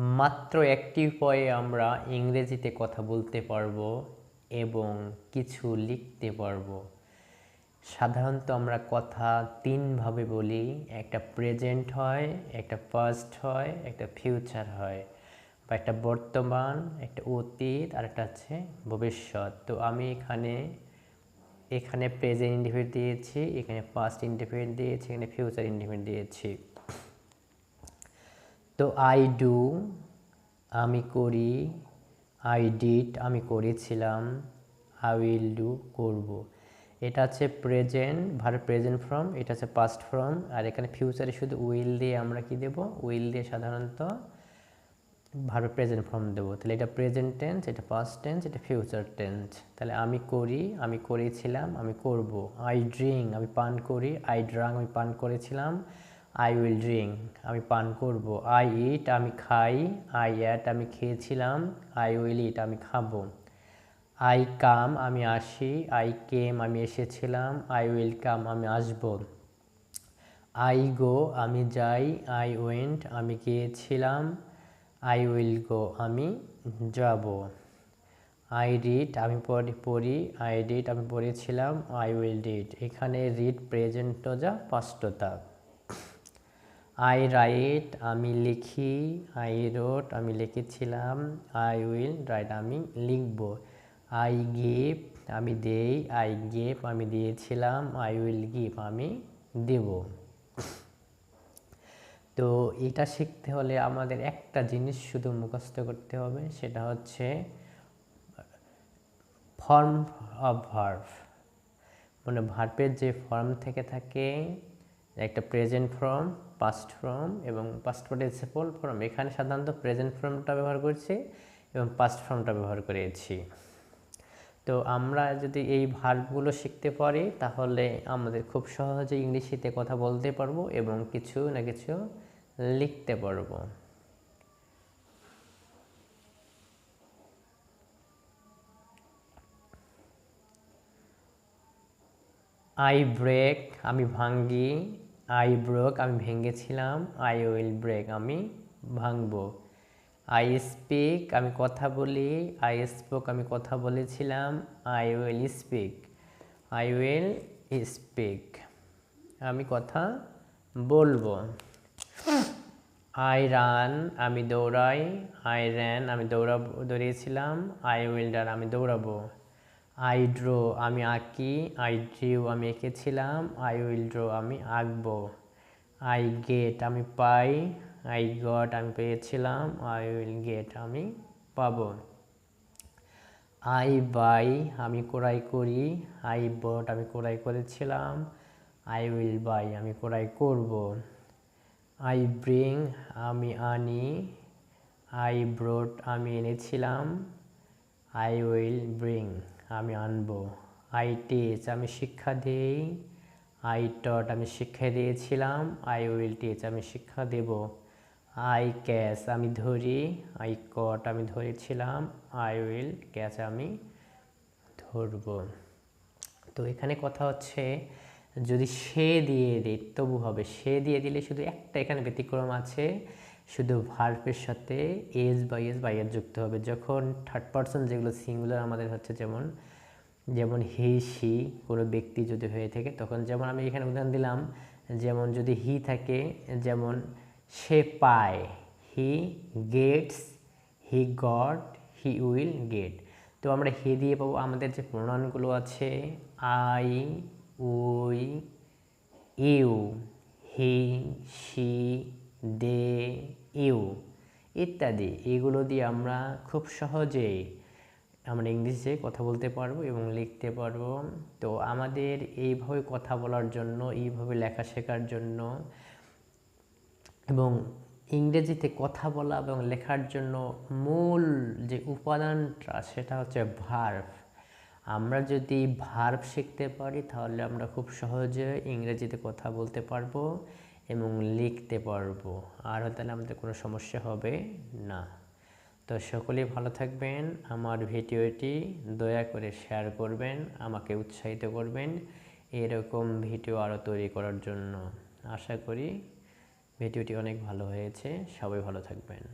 মাত্র একটি উপায়ে আমরা ইংরেজিতে কথা বলতে পারব এবং কিছু লিখতে পারব। সাধারণত আমরা কথা তিনভাবে বলি, একটা প্রেজেন্ট হয়, একটা পাস্ট হয়, একটা ফিউচার হয় বা একটা বর্তমান, একটা অতীত আর একটা হচ্ছে ভবিষ্যৎ। তো আমি এখানে এখানে প্রেজেন্ট ইন্ডিপেন্ডেন্ট দিয়েছি, এখানে পাস্ট ইন্ডিপেন্ডেন্ট দিয়েছি, এখানে ফিউচার ইন্ডিপেন্ডেন্ট দিয়েছি। তো আই ডু আমি করি আই ডিড আমি করেছিলাম আই উইল ডু করব। এটা হচ্ছে প্রেজেন্ট ভার প্রেজেন্ট ফর্ম এটা হচ্ছে পাস্ট ফর্ম আর এখানে ফিউচারে শুধু উইল দিয়ে আমরা কি দেব? উইল দিয়ে সাধারণত ভার প্রেজেন্ট ফর্ম দেবো। তাহলে এটা প্রেজেন্ট টেন্স এটা পাস্ট টেন্স এটা ফিউচার টেন্স তাহলে আমি করি, আমি করেছিলাম, আমি করব। আই ড্রিঙ্ক আমি পান করি আই ড্রাং আমি পান করেছিলাম। আই উইল ড্রিঙ্ক আমি পান করব। আই ইট আমি খাই। আই অ্যাট আমি খেয়েছিলাম। আই উইল ইট আমি খাব। আই কাম আমি আসি। আই কেম আমি এসেছিলাম। আই উইল কাম আমি আসব। আই গো আমি যাই। আই ওয়েন্ট আমি গিয়েছিলাম। আই উইল গো আমি যাব। আই রিড আমি পড়ি আই রিড আমি পড়েছিলাম। আই উইল রিড এখানে রিড প্রেজেন্টও যা পাস্টতা আই রাইট আমি লিখি আই রোট আমি লিখেছিলাম আই উইল রাইট আমি লিখব। আই গিভ আমি দেই আই গেভ আমি দিয়েছিলাম আই উইল গিভ আমি দেব। তো এটা শিখতে হলে আমাদের একটা জিনিস শুধু মুখস্থ করতে হবে, সেটা হচ্ছে ফর্ম অফ ভার্ভ মানে ভার্বের যে ফর্ম থেকে থাকে, একটা প্রেজেন্ট ফর্ম পাস্ট ফর্ম এবং পাস্ট পার্টিসিপল ফর্ম এখানে সাধারণত প্রেজেন্ট ফর্মটা ব্যবহার করছি এবং পাস্ট ফর্মটা ব্যবহার করেছি। তো আমরা যদি এই ভার্বগুলো শিখতে পারি, তাহলে আমাদের খুব সহজে ইংলিশিতে কথা বলতে পারব এবং কিছু না কিছু লিখতে পারব। আই ব্রেক আমি ভাঙ্গি আই ব্রোক আমি ভেঙেছিলাম। আই উইল ব্রেক আমি ভাঙব। আই স্পিক আমি কথা বলি। আই স্পোক আমি কথা বলেছিলাম। I will speak I will speak আমি কথা বলব। আই রান আমি দৌড়াই। আই র্যান আমি দৌড়া দৌড়িয়েছিলাম। আই উইল রান আমি দৌড়াবো। আই ড্রো আমি আঁকি আই ড্রিউ আমি এঁকেছিলাম আই উইল ড্রো আমি আঁকবো। আই গেট আমি পাই আই গট আমি পেয়েছিলাম আই উইল গেট আমি পাবো। আই বাই আমি কোরাই করি আই বট আমি কোরাই করেছিলাম আই উইল বাই আমি কোরাই করব। আই ব্রিং আমি আনি আই ব্রোড আমি এনেছিলাম আই উইল ব্রিং আমি আনব। আই টিচ আমি শিক্ষা দিই। আই টট আমি শিক্ষা দিয়েছিলাম। আই উইল টিচ আমি শিক্ষা দেব। আই ক্যাচ আমি ধরি। আই কট আমি ধরেছিলাম। আই উইল ক্যাচ আমি ধরব। তো এখানে কথা হচ্ছে, যদি সে দিয়ে দিই, তবু হবে। সে দিয়ে দিলে শুধু একটা এখানে ব্যতিক্রম আছে। শুধু ভার্বের সাথে এস বা এস বা এর যুক্ত হবে। যখন থার্ড পার্সন যেগুলো সিঙ্গুলার আমাদের হচ্ছে যেমন যেমন হি সি কোনো ব্যক্তি যদি হয়ে থাকে, তখন যেমন আমি এখানে উদাহরণ দিলাম, যেমন যদি হি থাকে, যেমন সে পায় he gets he got he will get তো আমরা হি দিয়ে পাবো, আমাদের যে প্রণয়নগুলো আছে I we you he she they you ইত্যাদি। এগুলো দিয়ে আমরা খুব সহজেই আমরা ইংলিশে কথা বলতে পারব এবং লিখতে পারব। তো আমাদের এইভাবে কথা বলার জন্য, এইভাবে লেখা শেখার জন্য এবং ইংরেজিতে কথা বলা এবং লেখার জন্য মূল যে উপাদানটা, সেটা হচ্ছে ভার্ভ আমরা যদি ভার্ভ শিখতে পারি, তাহলে আমরা খুব সহজে ইংরেজিতে কথা বলতে পারব। এবং লিখতে পারব। আর তাহলে আমাদের কোনো সমস্যা হবে না। তো সকলেই ভালো থাকবেন, আমার ভিডিওটি দয়া করে শেয়ার করবেন, আমাকে উৎসাহিত করবেন এরকম ভিডিও আরও তৈরি করার জন্য। আশা করি ভিডিওটি অনেক ভালো হয়েছে, সবাই ভালো থাকবেন।